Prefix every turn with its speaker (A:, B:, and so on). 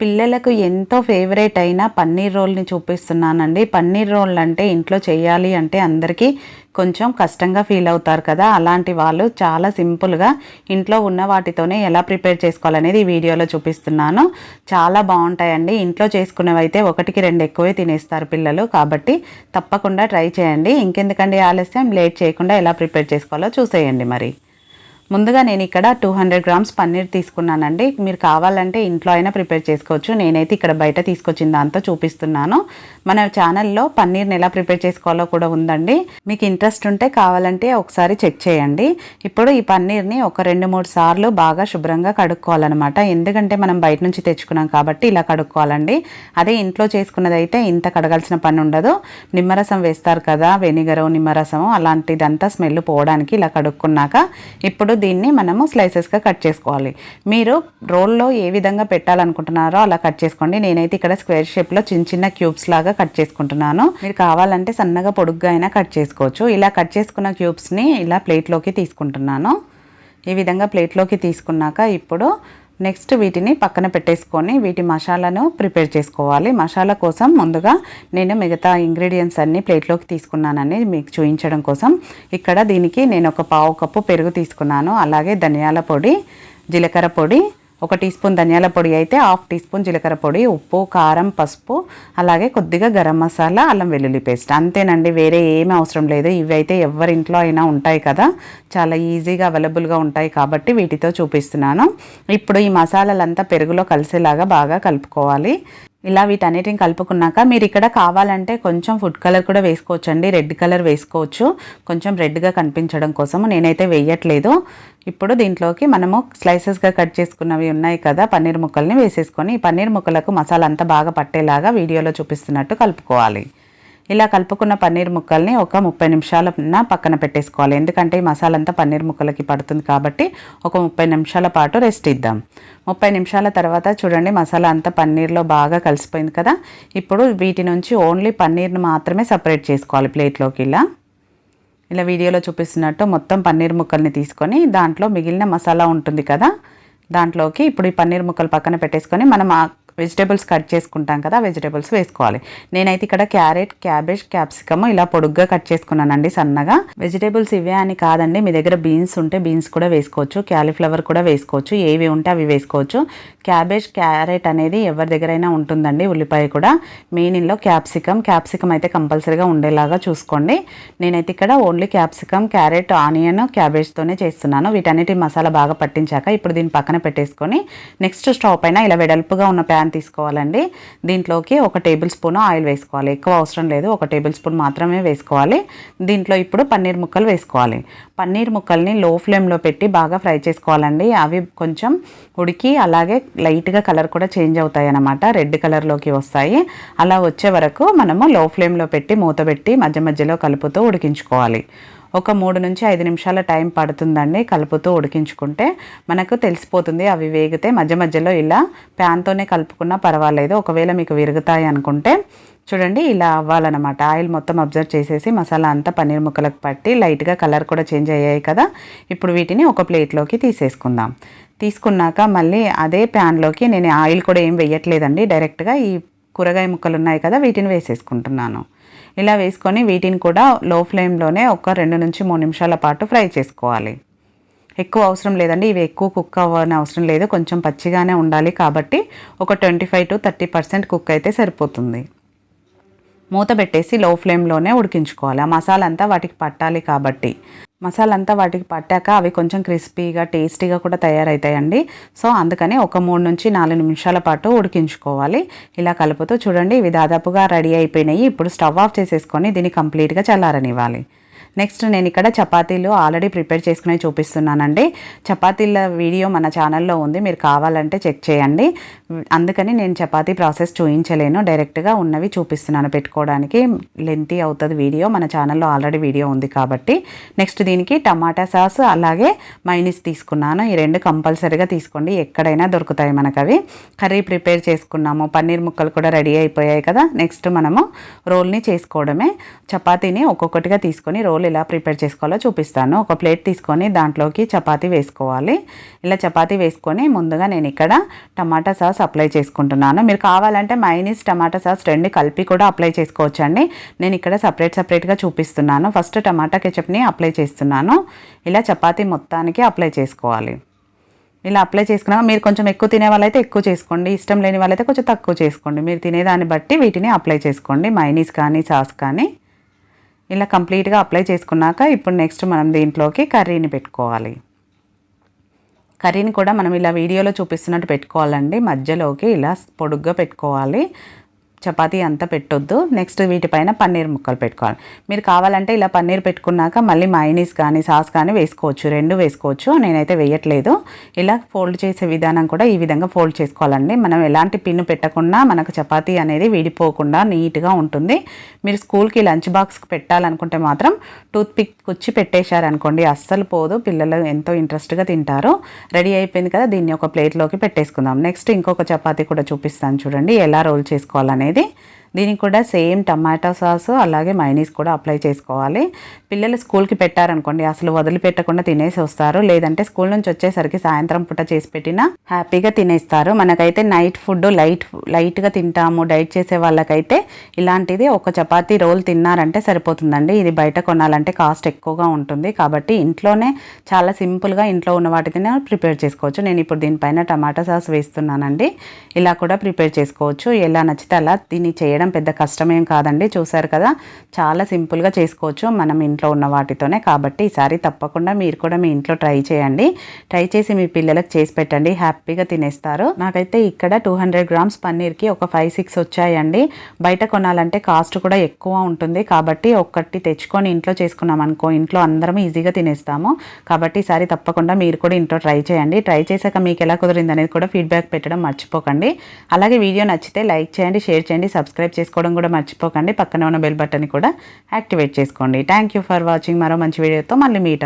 A: పిల్లలకు ఎంతో ఫేవరెట్ అయిన పన్నీర్ రోల్ని చూపిస్తున్నానండి. పన్నీర్ రోల్ అంటే ఇంట్లో చేయాలి అంటే అందరికీ కొంచెం కష్టంగా ఫీల్ అవుతారు కదా. అలాంటి వాళ్ళు చాలా సింపుల్గా ఇంట్లో ఉన్న వాటితోనే ఎలా ప్రిపేర్ చేసుకోవాలనేది ఈ వీడియోలో చూపిస్తున్నాను. చాలా బాగుంటాయండి. ఇంట్లో చేసుకునేవైతే ఒకటికి రెండు ఎక్కువే తినేస్తారు పిల్లలు. కాబట్టి తప్పకుండా ట్రై చేయండి. ఇంకెందుకండి ఆలస్యం? లేట్ చేయకుండా ఎలా ప్రిపేర్ చేసుకోవాలో చూసేయండి మరి. ముందుగా నేను ఇక్కడ టూ హండ్రెడ్ గ్రామ్స్ పన్నీర్ తీసుకున్నానండి. మీరు కావాలంటే ఇంట్లో అయినా ప్రిపేర్ చేసుకోవచ్చు. నేనైతే ఇక్కడ బయట తీసుకొచ్చిన దాంతో చూపిస్తున్నాను. మన ఛానల్లో పన్నీర్ని ఎలా ప్రిపేర్ చేసుకోవాలో కూడా ఉందండి. మీకు ఇంట్రెస్ట్ ఉంటే కావాలంటే ఒకసారి చెక్ చేయండి. ఇప్పుడు ఈ పన్నీర్ని ఒక రెండు మూడు సార్లు బాగా శుభ్రంగా కడుక్కోవాలన్నమాట. ఎందుకంటే మనం బయట నుంచి తెచ్చుకున్నాం కాబట్టి ఇలా కడుక్కోవాలండి. అదే ఇంట్లో చేసుకున్నదైతే ఇంత కడగాల్సిన పని ఉండదు. నిమ్మరసం వేస్తారు కదా వెనిగరు నిమ్మరసము అలాంటిదంతా స్మెల్ పోవడానికి ఇలా కడుక్కున్నాక. ఇప్పుడు దీన్ని మనము స్లైసెస్గా కట్ చేసుకోవాలి. మీరు రోల్లో ఏ విధంగా పెట్టాలనుకుంటున్నారో అలా కట్ చేసుకోండి. నేనైతే ఇక్కడ స్క్వేర్ షేప్లో చిన్న చిన్న క్యూబ్స్ లాగా కట్ చేసుకుంటున్నాను. మీరు కావాలంటే సన్నగా పొడుగ్గా అయినా కట్ చేసుకోవచ్చు. ఇలా కట్ చేసుకున్న క్యూబ్స్ని ఇలా ప్లేట్లోకి తీసుకుంటున్నాను. ఈ విధంగా ప్లేట్లోకి తీసుకున్నాక ఇప్పుడు నెక్స్ట్ వీటిని పక్కన పెట్టేసుకొని వీటి మసాలాను ప్రిపేర్ చేసుకోవాలి. మసాలా కోసం ముందుగా నేను మిగతా ఇంగ్రీడియంట్స్ అన్నీ ప్లేట్లోకి తీసుకున్నానని మీకు చూపించడం కోసం. ఇక్కడ దీనికి నేను ఒక పావు కప్పు పెరుగు తీసుకున్నాను. అలాగే ధనియాల పొడి జీలకర్ర పొడి ఒక టీ స్పూన్ ధనియాల పొడి అయితే హాఫ్ టీ స్పూన్ జీలకర్ర పొడి ఉప్పు కారం పసుపు అలాగే కొద్దిగా గరం మసాలా అల్లం వెల్లుల్లి పేస్ట్. అంతేనండి వేరే ఏమీ అవసరం లేదు. ఇవి అయితే ఎవరింట్లో అయినా ఉంటాయి కదా. చాలా ఈజీగా అవైలబుల్గా ఉంటాయి కాబట్టి వీటితో చూపిస్తున్నాను. ఇప్పుడు ఈ మసాలాలంతా పెరుగులో కలిసేలాగా బాగా కలుపుకోవాలి. ఇలా వీటన్నిటిని కలుపుకున్నాక మీరు ఇక్కడ కావాలంటే కొంచెం ఫుడ్ కలర్ కూడా వేసుకోవచ్చు అండి రెడ్ కలర్ వేసుకోవచ్చు. కొంచెం రెడ్గా కనిపించడం కోసం నేనైతే వేయట్లేదు. ఇప్పుడు దీంట్లోకి మనము స్లైసెస్గా కట్ చేసుకున్నవి ఉన్నాయి కదా పన్నీర్ ముక్కల్ని వేసేసుకొని ఈ పన్నీర్ ముక్కలకు మసాలా అంతా బాగా పట్టేలాగా వీడియోలో చూపిస్తున్నట్టు కలుపుకోవాలి. ఇలా కలుపుకున్న పన్నీర్ ముక్కల్ని ఒక ముప్పై నిమిషాల పక్కన పెట్టేసుకోవాలి. ఎందుకంటే ఈ మసాలంతా పన్నీర్ ముక్కలకి పడుతుంది కాబట్టి ఒక ముప్పై నిమిషాల పాటు రెస్ట్ ఇద్దాం. ముప్పై నిమిషాల తర్వాత చూడండి మసాలా అంతా పన్నీర్లో బాగా కలిసిపోయింది కదా. ఇప్పుడు వీటి నుంచి ఓన్లీ పన్నీర్ని మాత్రమే సపరేట్ చేసుకోవాలి ప్లేట్లోకి ఇలా. ఇలా వీడియోలో చూపిస్తున్నట్టు మొత్తం పన్నీర్ ముక్కల్ని తీసుకొని దాంట్లో మిగిలిన మసాలా ఉంటుంది కదా. దాంట్లోకి ఇప్పుడు ఈ పన్నీర్ ముక్కలు పక్కన పెట్టేసుకొని మనం వెజిటేబుల్స్ కట్ చేసుకుంటాం కదా వెజిటేబుల్స్ వేసుకోవాలి. నేనైతే ఇక్కడ క్యారెట్ క్యాబేజ్ క్యాప్సికమ్ ఇలా పొడుగ్గా కట్ చేసుకున్నానండి సన్నగా. వెజిటేబుల్స్ ఇవే అని కాదండి మీ దగ్గర బీన్స్ ఉంటే బీన్స్ కూడా వేసుకోవచ్చు క్యాలీఫ్లవర్ కూడా వేసుకోవచ్చు ఏవి ఉంటే అవి వేసుకోవచ్చు. క్యాబేజ్ క్యారెట్ అనేది ఎవరి దగ్గరైనా ఉంటుందండి ఉల్లిపాయ కూడా. మెయిన్ ఇంట్లో క్యాప్సికమ్ క్యాప్సికమ్ అయితే కంపల్సరీగా ఉండేలాగా చూసుకోండి. నేనైతే ఇక్కడ ఓన్లీ క్యాప్సికమ్ క్యారెట్ ఆనియన్ క్యాబేజ్తోనే చేస్తున్నాను. వీటన్నిటి మసాలా బాగా పట్టించాక ఇప్పుడు దీన్ని పక్కన పెట్టేసుకొని నెక్స్ట్ స్టవ్ పైన ఇలా వెడల్పుగా ఉన్న ప్యాన్ తీసుకోవాలండి. దీంట్లోకి ఒక టేబుల్ స్పూన్ ఆయిల్ వేసుకోవాలి. ఎక్కువ అవసరం లేదు. ఒక టేబుల్ స్పూన్ మాత్రమే వేసుకోవాలి. దీంట్లో ఇప్పుడు పన్నీర్ ముక్కలు వేసుకోవాలి. పన్నీర్ ముక్కల్ని లో ఫ్లేమ్లో పెట్టి బాగా ఫ్రై చేసుకోవాలండి. అవి కొంచెం ఉడికి అలాగే లైట్గా కలర్ కూడా చేంజ్ అవుతాయి అన్నమాట. రెడ్ కలర్లోకి వస్తాయి. అలా వచ్చే వరకు మనము లో ఫ్లేమ్లో పెట్టి మూత పెట్టి మధ్య మధ్యలో కలుపుతూ ఉడికించుకోవాలి. ఒక మూడు నుంచి ఐదు నిమిషాల టైం పడుతుందండి కలుపుతూ ఉడికించుకుంటే మనకు తెలిసిపోతుంది అవి వేగితే మధ్య మధ్యలో ఇలా ప్యాన్తోనే కలుపుకున్నా పర్వాలేదు. ఒకవేళ మీకు విరుగుతాయి అనుకుంటే చూడండి ఇలా అవ్వాలన్నమాట. ఆయిల్ మొత్తం అబ్జర్వ్ చేసేసి మసాలా అంతా పన్నీర్ ముక్కలకు పట్టి లైట్గా కలర్ కూడా చేంజ్ అయ్యాయి కదా ఇప్పుడు వీటిని ఒక ప్లేట్లోకి తీసేసుకుందాం. తీసుకున్నాక మళ్ళీ అదే ప్యాన్లోకి నేను ఆయిల్ కూడా ఏం వేయట్లేదండి. డైరెక్ట్గా ఈ కూరగాయ ముక్కలు ఉన్నాయి కదా వీటిని వేసేసుకుంటున్నాను. ఇలా వేసుకొని వీటిని కూడా లో ఫ్లేమ్లోనే ఒక రెండు నుంచి మూడు నిమిషాల పాటు ఫ్రై చేసుకోవాలి. ఎక్కువ అవసరం లేదండి. ఇవి ఎక్కువ కుక్ అవ్వని అవసరం లేదు. కొంచెం పచ్చిగానే ఉండాలి కాబట్టి ఒక twenty five to thirty percent cook అయితే సరిపోతుంది. మూత పెట్టేసి లో ఫ్లేమ్లోనే ఉడికించుకోవాలి. ఆ మసాలా అంతా వాటికి పట్టాలి కాబట్టి మసాలా అంతా వాటికి పట్టాక అవి కొంచెం క్రిస్పీగా టేస్టీగా కూడా తయారవుతాయండి సో అందుకని ఒక మూడు నుంచి నాలుగు నిమిషాల పాటు ఉడికించుకోవాలి. ఇలా కలుపుతూ చూడండి ఇవి దాదాపుగా రెడీ అయిపోయినాయి. ఇప్పుడు స్టవ్ ఆఫ్ చేసేసుకొని దీన్ని కంప్లీట్గా చల్లారనివ్వాలి. నెక్స్ట్ నేను ఇక్కడ చపాతీలు ఆల్రెడీ ప్రిపేర్ చేసుకునే చూపిస్తున్నానండి. చపాతీల వీడియో మన ఛానల్లో ఉంది. మీరు కావాలంటే చెక్ చేయండి. అందుకని నేను చపాతీ ప్రాసెస్ చూపించలేను డైరెక్ట్గా ఉన్నవి చూపిస్తున్నాను పెట్టుకోవడానికి. లెంతీ అవుతుంది వీడియో మన ఛానల్లో ఆల్రెడీ వీడియో ఉంది కాబట్టి. నెక్స్ట్ దీనికి టమాటా సాస్ అలాగే మైనిస్ తీసుకున్నాను. ఈ రెండు కంపల్సరీగా తీసుకోండి. ఎక్కడైనా దొరుకుతాయి మనకు అవి కర్రీ ప్రిపేర్ చేసుకున్నాము. పన్నీర్ ముక్కలు కూడా రెడీ అయిపోయాయి కదా. నెక్స్ట్ మనము రోల్ని చేసుకోవడమే. చపాతీని ఒక్కొక్కటిగా తీసుకొని రోల్ రోల్ ఎలా ప్రిపేర్ చేసుకోవాలో చూపిస్తాను. ఒక ప్లేట్ తీసుకొని దాంట్లోకి చపాతీ వేసుకోవాలి. ఇలా చపాతీ వేసుకొని ముందుగా నేను ఇక్కడ టమాటా సాస్ అప్లై చేసుకుంటున్నాను. మీరు కావాలంటే మైనీస్ టమాటా సాస్ రెండు కలిపి కూడా అప్లై చేసుకోవచ్చండి. నేను ఇక్కడ సపరేట్ సపరేట్గా చూపిస్తున్నాను. ఫస్ట్ టమాటా కెచప్ని అప్లై చేస్తున్నాను. ఇలా చపాతీ మొత్తానికి అప్లై చేసుకోవాలి. ఇలా అప్లై చేసుకున్నాక మీరు కొంచెం ఎక్కువ తినే వాళ్ళైతే ఎక్కువ చేసుకోండి. ఇష్టం లేని వాళ్ళైతే కొంచెం తక్కువ చేసుకోండి. మీరు తినేదాన్ని బట్టి వీటిని అప్లై చేసుకోండి. మైనీస్ కానీ సాస్ కానీ. ఇలా కంప్లీట్గా అప్లై చేసుకున్నాక ఇప్పుడు నెక్స్ట్ మనం దీంట్లోకి కర్రీని పెట్టుకోవాలి. కర్రీని కూడా మనం ఇలా వీడియోలో చూపిస్తున్నట్టు పెట్టుకోవాలండి. మధ్యలోకి ఇలా పొడుగ్గా పెట్టుకోవాలి. చపాతీ అంతా పెట్టొద్దు. నెక్స్ట్ వీటిపైన పన్నీర్ ముక్కలు పెట్టుకోవాలి. మీరు కావాలంటే ఇలా పన్నీర్ పెట్టుకున్నాక మళ్ళీ మైనీస్ కానీ సాస్ కానీ వేసుకోవచ్చు. రెండు వేసుకోవచ్చు. నేనైతే వేయట్లేదు. ఇలా ఫోల్డ్ చేసే విధానం కూడా ఈ విధంగా ఫోల్డ్ చేసుకోవాలండి. మనం ఎలాంటి పిన్ను పెట్టకుండా మనకు చపాతీ అనేది విడిపోకుండా నీట్గా ఉంటుంది. మీరు స్కూల్కి లంచ్ బాక్స్కి పెట్టాలనుకుంటే మాత్రం టూత్ పిక్ కుచ్చి పెట్టేశారనుకోండి అస్సలు పోదు. పిల్లలు ఎంతో ఇంట్రెస్ట్గా తింటారు. రెడీ అయిపోయింది కదా దీన్ని ఒక ప్లేట్లోకి పెట్టేసుకుందాం. నెక్స్ట్ ఇంకొక చపాతీ కూడా చూపిస్తాను చూడండి. ఎలా రోల్ చేసుకోవాలనేది అనేది దీనికి కూడా సేమ్ టమాటో సాస్ అలాగే మైనీస్ కూడా అప్లై చేసుకోవాలి. పిల్లలు స్కూల్కి పెట్టారనుకోండి అసలు వదిలిపెట్టకుండా తినేసి వస్తారు. లేదంటే స్కూల్ నుంచి వచ్చేసరికి సాయంత్రం పూట చేసి పెట్టినా హ్యాపీగా తినేస్తారు. మనకైతే నైట్ ఫుడ్ లైట్ లైట్గా తింటాము డైట్ చేసే వాళ్ళకైతే ఇలాంటిది ఒక చపాతీ రోల్ తిన్నారంటే సరిపోతుందండి. ఇది బయట కొనాలంటే కాస్ట్ ఎక్కువగా ఉంటుంది. కాబట్టి ఇంట్లోనే చాలా సింపుల్గా ఇంట్లో ఉన్న వాటిని ప్రిపేర్ చేసుకోవచ్చు. నేను ఇప్పుడు దీనిపైన టమాటా సాస్ వేస్తున్నానండి. ఇలా కూడా ప్రిపేర్ చేసుకోవచ్చు. ఎలా నచ్చితే అలా దీన్ని చేయడం పెద్ద కష్టమేం కాదండి. చూసారు కదా? చాలా సింపుల్గా చేసుకోవచ్చు. మనం ఇంట్లో ఉన్న వాటితోనే కాబట్టి ఈసారి తప్పకుండా మీరు కూడా మీ ఇంట్లో ట్రై చేయండి. ట్రై చేసి మీ పిల్లలకు చేసి పెట్టండి. హ్యాపీగా తినేస్తారు. నాకైతే ఇక్కడ టూ హండ్రెడ్ గ్రామ్స్ పన్నీర్కి ఒక ఫైవ్ సిక్స్ వచ్చాయండి. బయట కొనాలంటే కాస్ట్ కూడా ఎక్కువ ఉంటుంది. కాబట్టి ఒక్కటి తెచ్చుకొని ఇంట్లో చేసుకున్నాం అనుకో ఇంట్లో అందరం ఈజీగా తినేస్తాము. కాబట్టి ఈసారి తప్పకుండా మీరు కూడా ఇంట్లో ట్రై చేయండి. ట్రై చేశాక మీకు ఎలా కుదిరింది అనేది కూడా ఫీడ్బ్యాక్ పెట్టడం మర్చిపోకండి. అలాగే వీడియో నచ్చితే లైక్ చేయండి షేర్ చేయండి సబ్స్క్రైబ్ చేసుకోవడం కూడా మర్చిపోకండి. పక్కనే ఉన్న బెల్ బటన్ కూడా యాక్టివేట్ చేసుకోండి. థ్యాంక్ యూ ఫర్ వాచింగ్ మరో మంచి వీడియోతో మళ్ళీ మీట్